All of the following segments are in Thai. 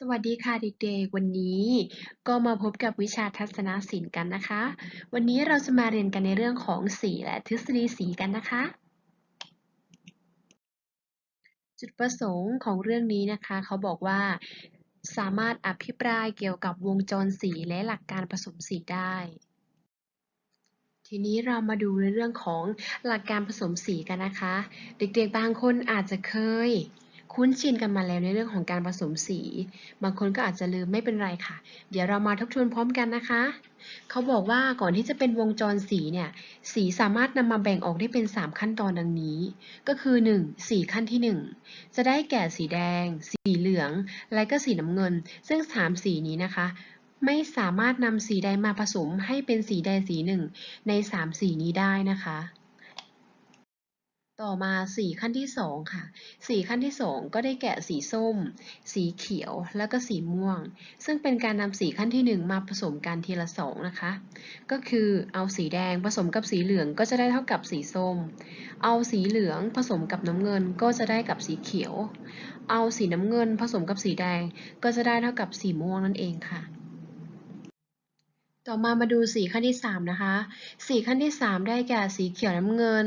สวัสดีค่ะเด็กๆ วันนี้ก็มาพบกับวิชาทัศนศิลป์กันนะคะ วันนี้เราจะมาเรียนกันในเรื่องของสีและทฤษฎีสีกันนะคะ จุดประสงค์ของเรื่องนี้นะคะ เขาบอกว่าสามารถอภิปรายเกี่ยวกับวงจรสีและหลักการผสมสีได้ ทีนี้เรามาดูในเรื่องของหลักการผสมสีกันนะคะ เด็กๆบางคนอาจจะเคย คุ้นชินกันมาแล้วในเรื่องของการผสมสี บางคนก็อาจจะลืมไม่เป็นไรค่ะ เดี๋ยวเรามาทบทวนพร้อมกันนะคะ เขาบอกว่าก่อนที่จะเป็นวงจรสีเนี่ย สีสามารถนำมาแบ่งออกได้เป็น 3 ขั้นตอนดังนี้ ก็คือ 1. สีขั้นที่ 1 จะได้แก่สีแดง สีเหลือง และก็สีน้ำเงิน ซึ่ง 3 สีนี้นะคะไม่สามารถนำสีใดมาผสมให้เป็นสีใดสีหนึ่งใน 3 สีนี้ได้นะคะ ต่อมาสีขั้นที่2ค่ะ สีขั้นที่2ก็ได้แก่สีส้ม สีเขียว แล้วก็สีม่วง ซึ่งเป็นการนำสีขั้นที่1มาผสมกันทีละ2นะคะ ก็คือเอาสีแดงผสมกับสีเหลืองก็จะได้เท่ากับสีส้ม เอาสีเหลืองผสมกับน้ำเงินก็จะได้กับสีเขียว เอาสีน้ำเงินผสมกับสีแดงก็จะได้เท่ากับสีม่วงนั่นเองค่ะ ต่อมามาดูสีขั้นที่3นะคะสีขั้นที่ 3 ได้แก่สีเขียวน้ำเงิน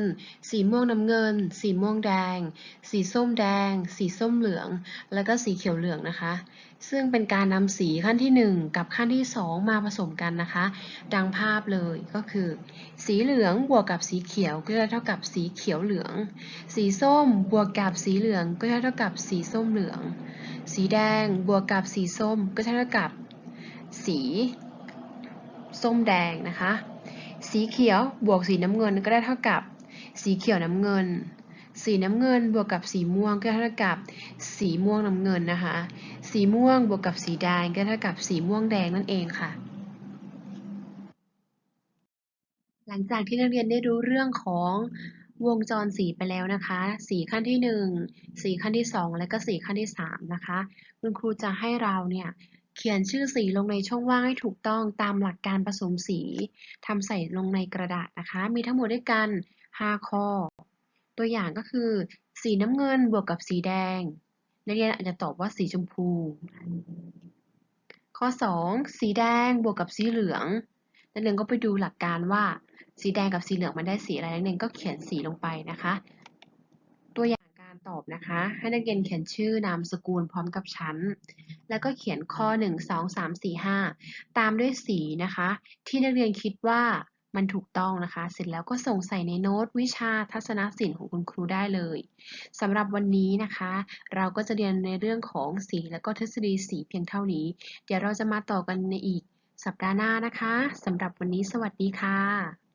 สีม่วงน้ำเงิน สีม่วงแดง สีส้มแดง สีส้มเหลือง แล้วก็สีเขียวเหลืองนะคะ ซึ่งเป็นการนำสีขั้นที่ 1 กับขั้นที่ 2 มาผสมกันนะคะ ดังภาพเลยก็คือ สีเหลืองบวกกับสีเขียวก็จะเท่ากับสีเขียวเหลือง สีส้มบวกกับสีเหลืองก็จะเท่ากับสีส้มเหลือง สีแดงบวกกับสีส้มก็จะเท่ากับสี ส้มแดงนะคะ สีเขียวบวกสีน้ำเงินก็ได้เท่ากับ สีเขียวน้ำเงิน สีน้ำเงินบวกกับสีม่วงก็เท่ากับ สีม่วงน้ำเงินนะคะ สีม่วงบวกกับสีแดงก็เท่ากับสีม่วงแดงนั่นเองค่ะ หลังจากที่นักเรียนได้รู้เรื่องของวงจรสีไปแล้วนะคะ สีขั้นที่ 1 สีขั้นที่ 2 และก็สีขั้นที่ 3 นะคะ คุณครูจะให้เราเนี่ย เขียนชื่อสีลงในช่องว่างให้ถูกต้องตามหลักการผสมสีทำใส่ลงในกระดาษนะคะ มีทั้งหมดด้วยกัน 5 ข้อ ตัวอย่างก็คือ สีน้ำเงินบวกกับสีแดง นักเรียนอาจจะตอบว่าสีชมพู ข้อ 2 สีแดงบวกกับสีเหลือง นักเรียนก็ไปดูหลักการว่า สีแดงกับสีเหลืองมันได้สีอะไรนักเรียนก็เขียนสีลงไปนะคะ ตัวอย่างการ ตอบนะคะ ให้นักเรียนเขียนชื่อนามสกุลพร้อมกับชั้น แล้วก็เขียนข้อ 1 2 3 4 5 ตามด้วยสีนะคะ ที่นักเรียนคิดว่ามันถูกต้องนะคะ เสร็จแล้วก็ส่งใส่ในโน้ตวิชาทัศนศิลป์ของคุณครูได้เลยสำหรับวันนี้นะคะ เราก็จะเรียนในเรื่องของสีและก็ทฤษฎีสีเพียงเท่านี้ เดี๋ยวเราจะมาต่อกันในอีกสัปดาห์หน้านะคะสำหรับวันนี้สวัสดีค่ะ